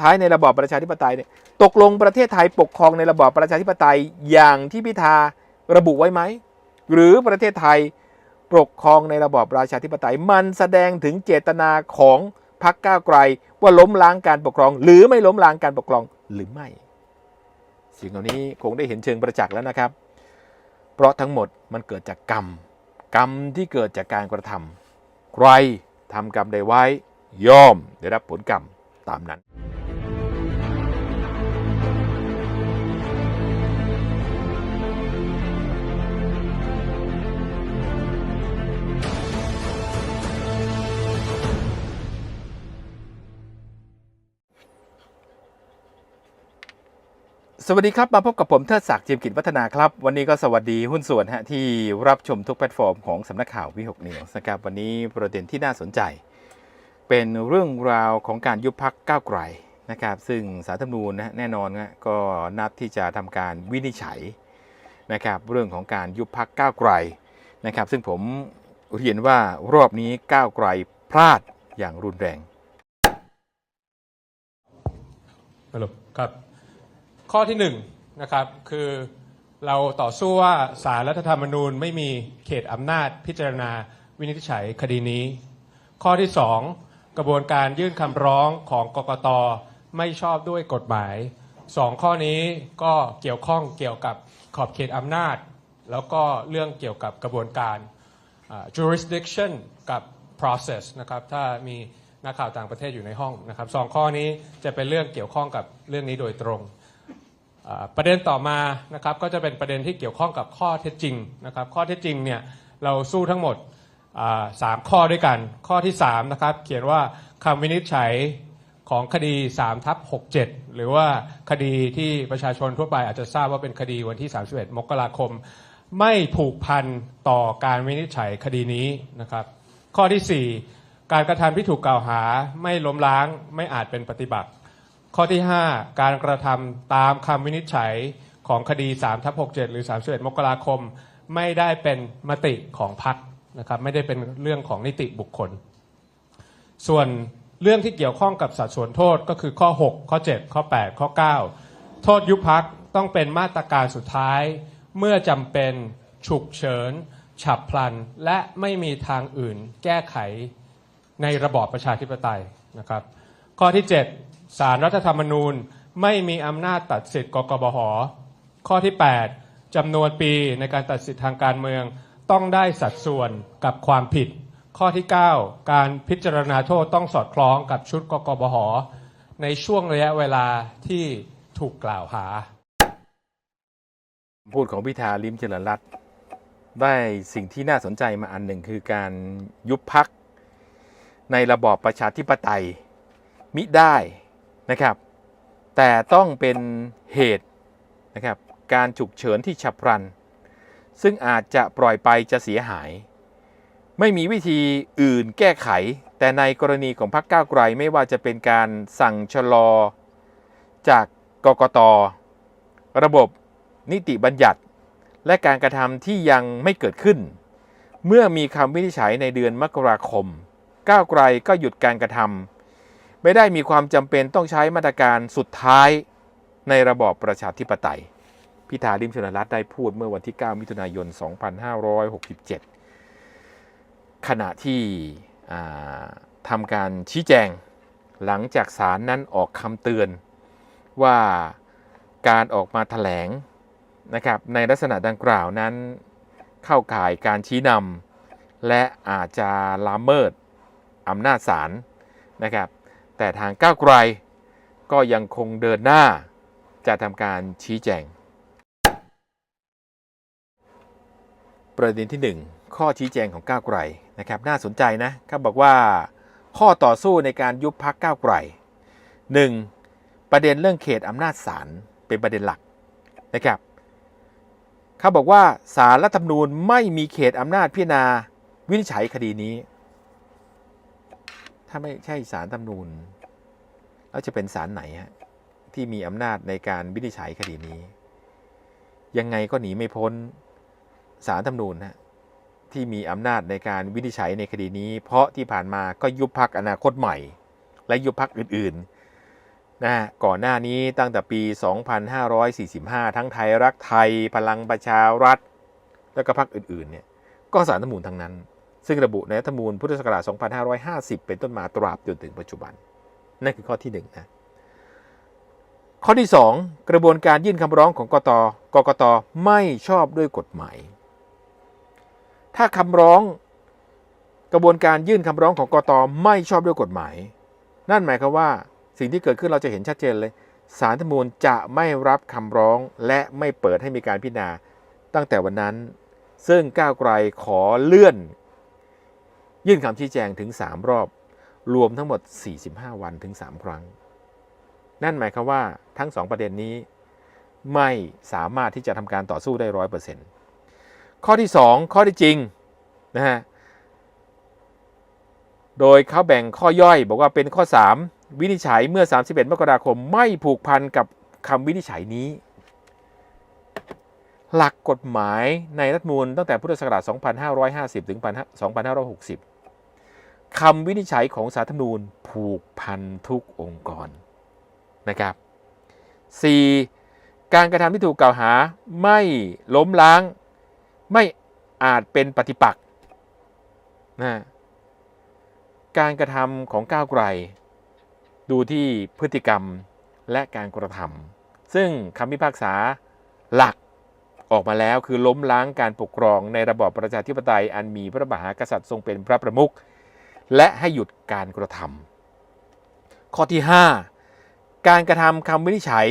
ท้ายในระบอบประชาธิปไตยเนี่ยตกลงประเทศไทยปกครองในระบอบประชาธิปไตยอย่างที่พิธาระบุไว้ไหม หรือประเทศไทยปกครองในระบอบประชาธิปไตย มันแสดงถึงเจตนาของพรรคก้าวไกลว่าล้มล้างการปกครอง หรือไม่ล้มล้างการปกครองหรือไม่ สิ่งเหล่านี้คงได้เห็นเชิงประจักษ์แล้วนะครับ เพราะทั้งหมดมันเกิดจากกรรม กรรมที่เกิดจากการกระทำใครทำกรรมใดไว้ ย่อมได้รับผลกรรมตามนั้น สวัสดีครับ มาพบกับผมเทิดศักดิ์เจียมกิจวัฒนาครับ วันนี้ก็สวัสดีหุ้นส่วนฮะที่รับชมทุกแพลตฟอร์มของสำนักข่าววิหกนิวส์นะครับวันนี้ประเด็นที่น่าสนใจ เป็นเรื่องราวของการยุบพักก้าวไกลนะครับ ซึ่งสารธรรมนูญนะแน่นอนนะก็นัดที่จะทำการวินิจฉัยนะครับ เรื่องของการยุบพักก้าวไกลนะครับ ซึ่งผมเรียนว่ารอบนี้ก้าวไกลพลาดอย่างรุนแรงครับ ข้อที่หนึ่งนะครับคือเราต่อสู้ว่าสารรัฐธรรมนูญไม่มีเขตอำนาจพิจารณาวินิจฉัยคดีนี้ ข้อที่สองกระบวนการยื่นคำร้องของกกตไม่ชอบด้วยกฎหมายสองข้อนี้ก็เกี่ยวข้องเกี่ยวกับขอบเขตอำนาจ แล้วก็เรื่องเกี่ยวกับกระบวนการ jurisdiction กับ process นะครับถ้ามีนักข่าวต่างประเทศอยู่ในห้องนะครับสองข้อนี้จะเป็นเรื่องเกี่ยวข้องกับเรื่องนี้โดยตรง ประเด็นต่อมานะครับก็จะเป็นประเด็นที่เกี่ยวข้องกับข้อเท็จจริงนะครับข้อเท็จจริงเนี่ยเราสู้ทั้งหมดสามข้อด้วยกัน ข้อที่3นะครับเขียนว่าคำวินิจฉัยของคดี3ทับ67 หรือว่าคดีที่ประชาชนทั่วไปอาจจะทราบว่าเป็นคดีวันที่ 31 มกราคม ไม่ผูกพันต่อการวินิจฉัยคดีนี้นะครับ ข้อที่ 4 การกระทำที่ถูกกล่าวหาไม่ล้มล้างไม่อาจเป็นปฏิบัติ ข้อที่ 5 การกระทำตามคำวินิจฉัยของคดี3ทับ67 หรือ 31 มกราคม ไม่ได้เป็นมติของพรรคนะครับไม่ได้เป็นเรื่องของนิติบุคคล ส่วนเรื่องที่เกี่ยวข้องกับสัดส่วนโทษก็คือข้อ 6 ข้อ 7 ข้อ 8 ข้อ 9 โทษยุบพักต้องเป็นมาตรการสุดท้าย เมื่อจำเป็นฉุกเฉิน ฉับพลัน และไม่มีทางอื่นแก้ไขในระบอบประชาธิปไตยนะครับ ข้อที่ 7 สารรัฐธรรมนูญไม่มีอำนาจตัดสิทธิ์กกบห ข้อที่ 8จำนวนปีในการตัดสิทธิ์ทางการเมืองต้องได้สัดส่วนกับความผิด ข้อที่ 9 การพิจารณาโทษต้องสอดคล้องกับชุดกกบห ในช่วงระยะเวลาที่ถูกกล่าวหา พูดของพิธาลิมเจริญรัตน์ได้สิ่งที่น่าสนใจมาอันหนึ่งคือการยุบพักในระบอบประชาธิปไตยมิได้ นะครับ แต่ต้องเป็นเหตุนะครับการฉุกเฉินที่ฉับพลัน ซึ่งอาจจะปล่อยไปจะเสียหาย ไม่มีวิธีอื่นแก้ไข แต่ในกรณีของพรรคก้าวไกลไม่ว่าจะเป็นการสั่งชะลอ จากกกต ระบบนิติบัญญัติ และการกระทำที่ยังไม่เกิดขึ้น เมื่อมีคำวินิจฉัยในเดือนมกราคม ก้าวไกลก็หยุดการกระทำ ไม่ได้มีความจำเป็นต้องใช้มาตรการสุดท้ายในระบอบประชาธิปไตย พิธาลิมชนรัตน์ได้พูดเมื่อวันที่ 9 มิถุนายน 2567 ขณะที่ทำการชี้แจงหลังจากศาลนั้นออกคำเตือนว่าการออกมาแถลงนะครับในลักษณะดังกล่าวนั้นเข้าข่ายการชี้นำและอาจจะละเมิดอำนาจศาลนะครับ แต่ทางก้าวไกลก็ยังคงเดินหน้า จะทำการชี้แจง ประเด็นที่ 1 ข้อชี้แจงของก้าวไกลนะครับน่าสนใจนะเขาบอกว่าข้อต่อสู้ในการยุบพักก้าวไกล 1. ประเด็นเรื่องเขตอำนาจศาลเป็นประเด็นหลักนะครับเขาบอกว่าสารรัฐธรรมนูญไม่มีเขตอำนาจพิจารณาวินิจฉัยคดีนี้ ถ้าไม่ใช่สารรัฐธรรมนูญแล้วจะเป็นสารไหนฮะที่มีอำนาจในการวินิจฉัยคดีนี้ ยังไงก็หนีไม่พ้นสารรัฐธรรมนูญนะที่มีอำนาจในการวินิจฉัยในคดีนี้ เพราะที่ผ่านมาก็ยุบพักอนาคตใหม่ และยุบพักอื่นๆนะฮะก่อนหน้านี้ตั้งแต่ปี 2545 ทั้งไทยรักไทยพลังประชารัฐ แล้วก็พรรคอื่นๆเนี่ยก็สารรัฐธรรมนูญทั้งนั้น ซึ่งระบุในรัฐธรรมนูญพุทธศักราช 2550 เป็นต้นมาตราบจนถึงปัจจุบัน นั่นคือข้อที่หนึ่งนะข้อที่ 2 กระบวนการยื่นคำร้องของกตกกตไม่ชอบด้วยกฎหมาย ถ้าคำร้องกระบวนการยื่นคำร้องของกตไม่ชอบด้วยกฎหมาย นั่นหมายความว่าสิ่งที่เกิดขึ้นเราจะเห็นชัดเจนเลยสารธรรมนูญจะไม่รับคำร้องและไม่เปิดให้มีการพิจารณาตั้งแต่วันนั้น ซึ่งก้าวไกลขอเลื่อน ยื่นคำชี้แจงถึง 3 รอบ รวมทั้งหมด 45 วันถึง 3 ครั้ง นั่นหมายความว่าทั้ง 2 ประเด็นนี้ ไม่สามารถที่จะทำการต่อสู้ได้ร้อยเปอร์เซ็นต์ข้อที่ 2 ข้อที่จริงนะฮะโดยเขาแบ่งข้อย่อยบอกว่าเป็นข้อ 3 วินิจฉัยเมื่อ 31 มกราคมไม่ผูกพันกับคำวินิจฉัยนี้ หลักกฎหมายในรัฐมนูลตั้งแต่พุทธศักราช 2550 ถึง 2560 คำวินิจฉัยของสารธรรมนูญผูกพันทุกองค์กรนะครับ 4. การกระทำที่ถูกกล่าวหาไม่ล้มล้าง ไม่อาจเป็นปฏิปักษ์นะการกระทำของก้าวไกล ดูที่พฤติกรรมและการกระทำซึ่งคำพิพากษาหลักออกมาแล้วคือล้มล้างการปกครองในระบอบประชาธิปไตยอันมีพระมหากษัตริย์ทรงเป็นพระประมุข และให้หยุดการกระทำข้อที่ 5 การกระทำคำวินิจฉัย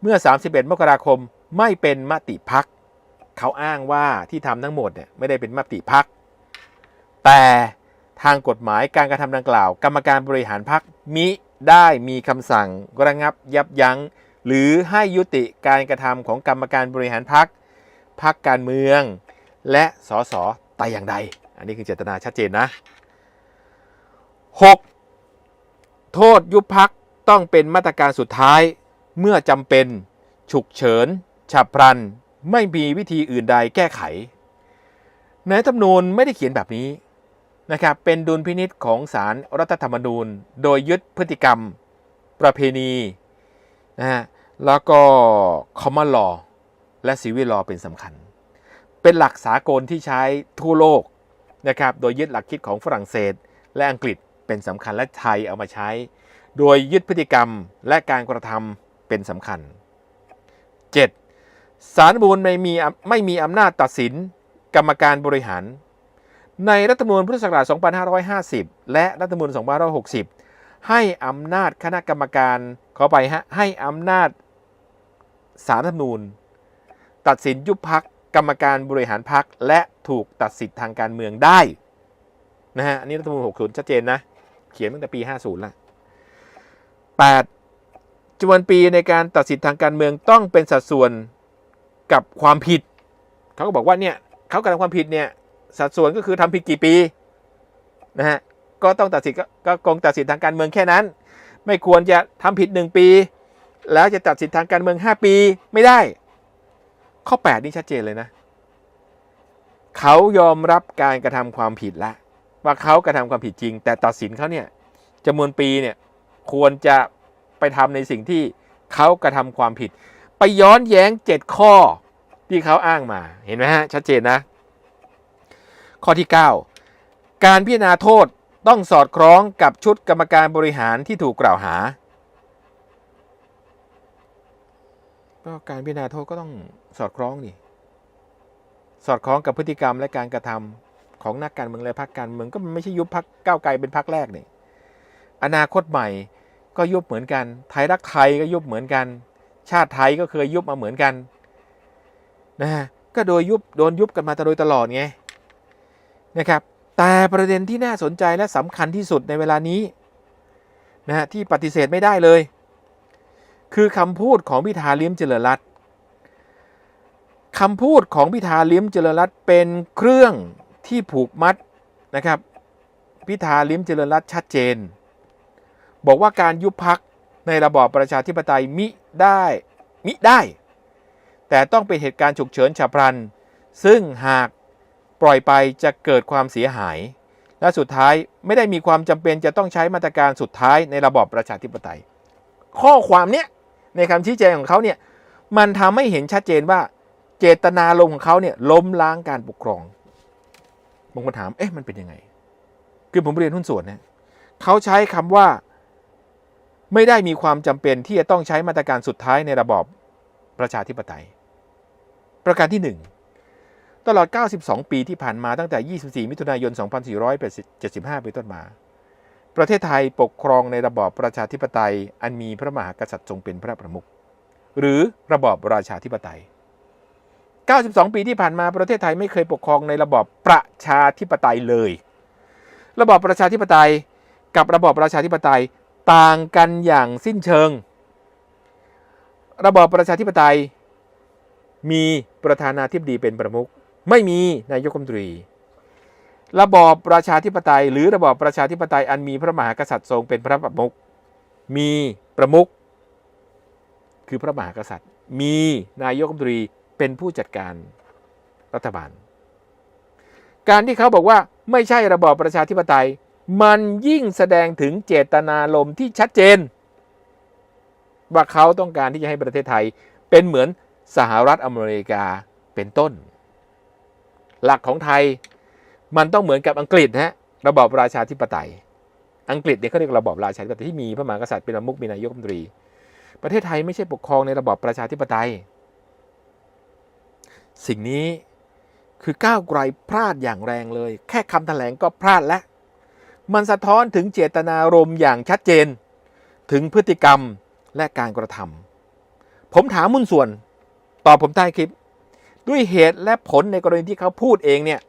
เมื่อ 31 มกราคมไม่เป็นมติพัก เขาอ้างว่าที่ทำทั้งหมดเนี่ยไม่ได้เป็นมติพัก แต่ทางกฎหมายการกระทำดังกล่าว กรรมการบริหารพักมิได้มีคำสั่งระงับยับยั้ง หรือให้ยุติการกระทำของกรรมการบริหารพักพักการเมือง และสสแต่อย่างใด อันนี้คือเจตนาชัดเจนนะ 6. โทษยุบพักต้องเป็นมาตรการสุดท้าย เมื่อจำเป็น ฉุกเฉิน ฉับพลัน ไม่มีวิธีอื่นใดแก้ไข ในธรรมนูญไม่ได้เขียนแบบนี้นะครับเป็นดุลพินิษของศาลรรัฐธรรมนูญ โดยยึดพฤติกรรม ประเพณีนะฮะแล้วก็ common law และ civil law เป็นสำคัญ เป็นหลักสากลที่ใช้ทั่วโลกนะครับโดยยึดหลักคิดของฝรั่งเศสและอังกฤษ เป็นสำคัญและไทยเอามาใช้ โดยยึดพฤติกรรมและการกระทำเป็นสำคัญ 7. สารรัฐธรรมนูญไม่มีไม่มีอำนาจตัดสิน กรรมการบริหาร ในรัฐธรรมนูญพุทธศักราช 2550 และรัฐธรรมนูญ2560 ให้อำนาจคณะกรรมการขอไปฮะให้อำนาจสารรัฐธรรมนูญ ตัดสินยุบพักกรรมการบริหารพักและถูกตัดสิทธิ์ทางการเมืองได้นะฮะอันนี้รัฐธรรมนูญ60 ชัดเจนนะ เขียนตั้งแต่ปี 50ล้ว 8. จำนวนปีในการตัดสิทธิ์ทางการเมืองต้องเป็นสัดส่วนกับความผิด เขาก็บอกว่าเนี่ยเขากระทำความผิดเนี่ยสัดส่วนก็คือทำผิดกี่ปีนะฮะก็ต้องตัดสิทธิ์ก็ก็คงตัดสิทธิ์ทางการเมืองแค่นั้น ไม่ควรจะทำผิด 1 ปี แล้วจะตัดสิทธิ์ทางการเมือง 5 ปีไม่ได้ ข้อ 8 นี่ชัดเจนเลยนะ เขายอมรับการกระทำความผิดละ ว่าเขากระทำความผิดจริง แต่ตัดสินเขาเนี่ยจำนวนปีเนี่ยควรจะไปทำในสิ่งที่เขากระทำความผิด ไปย้อนแย้ง 7 ข้อที่เขาอ้างมาเห็นไหมฮะชัดเจนนะ ข้อที่ 9 การพิจารณาโทษต้องสอดคล้องกับชุดกรรมการบริหารที่ถูกกล่าวหาก็การพิจารณาโทษก็ต้องสอดคล้องนี่สอดคล้องกับพฤติกรรมและการกระทำ ของนักการเมืองและพรรคการเมืองก็ไม่ใช่ยุบพรรคก้าวไกลเป็นพรรคแรกนี่อนาคตใหม่ก็ยุบเหมือนกัน ไทยรักไทยก็ยุบเหมือนกัน ชาติไทยก็เคยยุบมาเหมือนกันนะฮะก็โดยยุบโดนยุบกันมาโดยตลอดไงนะครับ แต่ประเด็นที่น่าสนใจและสำคัญที่สุดในเวลานี้นะฮะที่ปฏิเสธไม่ได้เลย คือคำพูดของพิธาลิ้มเจริญรัตน์คำพูดของพิธาลิ้มเจริญรัตน์เป็นเครื่อง ที่ผูกมัดนะครับ พิธาลิ้มเจริญรัตชัดเจน บอกว่าการยุบพักในระบอบประชาธิปไตยมิได้มิได้ แต่ต้องเป็นเหตุการณ์ฉุกเฉินฉับพลัน ซึ่งหากปล่อยไปจะเกิดความเสียหาย และสุดท้ายไม่ได้มีความจำเป็นจะต้องใช้มาตรการสุดท้ายในระบอบประชาธิปไตย ข้อความเนี้ยในคำชี้แจงของเขาเนี่ยมันทำให้เห็นชัดเจนว่า เจตนาลมของเขาเนี่ยล้มล้างการปกครอง บางคนถาม เอ๊ะ มันเป็นยังไง คือผมเรียนหุ้นส่วนเนี่ยเขาใช้คำว่าไม่ได้มีความจำเป็นที่จะต้องใช้มาตรการสุดท้ายในระบอบประชาธิปไตย ประการที่ 1 ตลอด 92 ปีที่ผ่านมาตั้งแต่ 24 มิถุนายน 2475เป็นต้นมา ประเทศไทยปกครองในระบอบประชาธิปไตย อันมีพระมหากษัตริย์ทรงเป็นพระประมุขหรือระบอบราชาธิปไตย 92 ปีที่ผ่านมาประเทศไทยไม่เคยปกครองในระบอบประชาธิปไตยเลย ระบอบประชาธิปไตยกับระบอบปราชาธิปไตยต่างกันอย่างสิ้นเชิง ระบอบประชาธิปไตย มีประธานาธิบดีเป็นประมุขไม่มีนายกรัฐมนตรี ระบอบประชาธิปไตย หรือระบอบประชาธิปไตยอันมีพระมหากษัตริย์ทรงเป็นพระประมุขมีประมุขคือพระมหากษัตริย์ มีนายกรัฐมนตรี เป็นผู้จัดการรัฐบาล การที่เขาบอกว่าไม่ใช่ระบอบประชาธิปไตย มันยิ่งแสดงถึงเจตนารมณ์ที่ชัดเจน ว่าเขาต้องการที่จะให้ประเทศไทยเป็นเหมือนสหรัฐอเมริกาเป็นต้น หลักของไทยมันต้องเหมือนกับอังกฤษนะฮะระบอบราชาธิปไตย อังกฤษเนี่ยเขาเรียกระบอบราชาธิปไตยที่มีพระมหากษัตริย์เป็นประมุขมีนายกรัฐมนตรี ประเทศไทยไม่ใช่ปกครองในระบอบประชาธิปไตย สิ่งนี้คือก้าวไกลพลาดอย่างแรงเลย แค่คำแถลงก็พลาดแล้ว มันสะท้อนถึงเจตนารมณ์อย่างชัดเจน ถึงพฤติกรรมและการกระทำผมถามมุ่นส่วน ตอบผมใต้คลิป ด้วยเหตุและผลในกรณีที่เขาพูดเองเนี่ย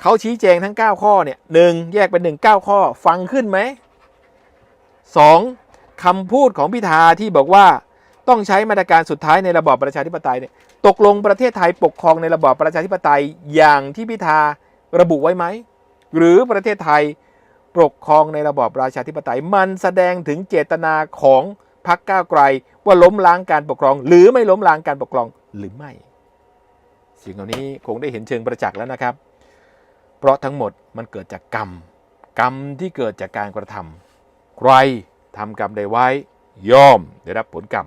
เขาชี้แจงทั้ง 9 ข้อเนี่ยหนึ่งแยกเป็นหนึ่งเก้าข้อฟังขึ้นไหมสองคำพูดของพิธาที่บอกว่า ต้องใช้มาตรการสุดท้ายในระบอบประชาธิปไตยเนี่ยตกลงประเทศไทยปกครองในระบอบประชาธิปไตยอย่างที่พิธาระบุไว้ไหม หรือประเทศไทยปกครองในระบอบปราชาธิปไตย มันแสดงถึงเจตนาของพรรคก้าวไกลว่าล้มล้างการปกครอง หรือไม่ล้มล้างการปกครองหรือไม่สิ่งเหล่านี้คงได้เห็นเชิงประจักษ์แล้วนะครับ เพราะทั้งหมดมันเกิดจากกรรม กรรมที่เกิดจากการกระทำใครทำกรรมใดไว้ ย่อมได้รับผลกรรม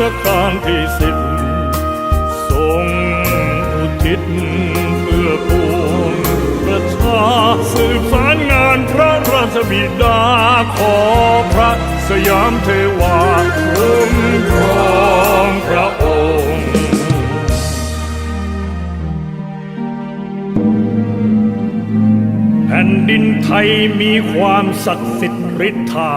ชกาลที่สิบทรงอุทิศเพื่อปวงประชาสืบสารงานพระราชบิดาขอพระสยามเทวาคุ้มครองพระองค์แผ่นดินไทยมีความศักดิ์สิทธิ์ฤทธา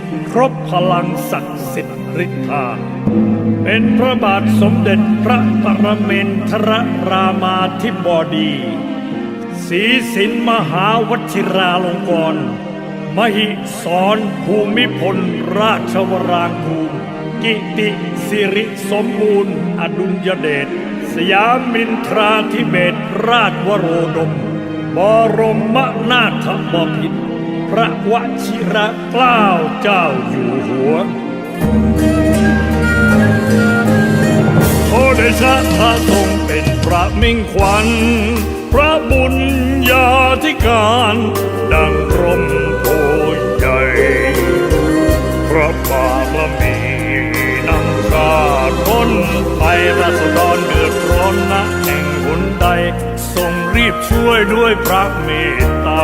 ครบพลังศักดิ์สิทธิ์ฤทธา เป็นพระบาทสมเด็จพระปรเมนทรรามาธิบดีศรีสินมหาวชิราลงกรณ์มหิสรภูมิพล ราชวรางคูมกิติสิริสมบูรณ์ อดุลยเดชสยามินทราธิเบศราชวโรดม บรมนาถบพิตร พระวชิระเกล้าเจ้าอยู่หัว โอเดชะพระทรงเป็นพระมิ่งขวัญ พระบุญญาธิการ ดังร่มโพใหญ่ พระบารมีนำราร้นไปราษฎรเดือดร้อนนะแห่งหนใดทรงรีบช่วยด้วยพระเมตตา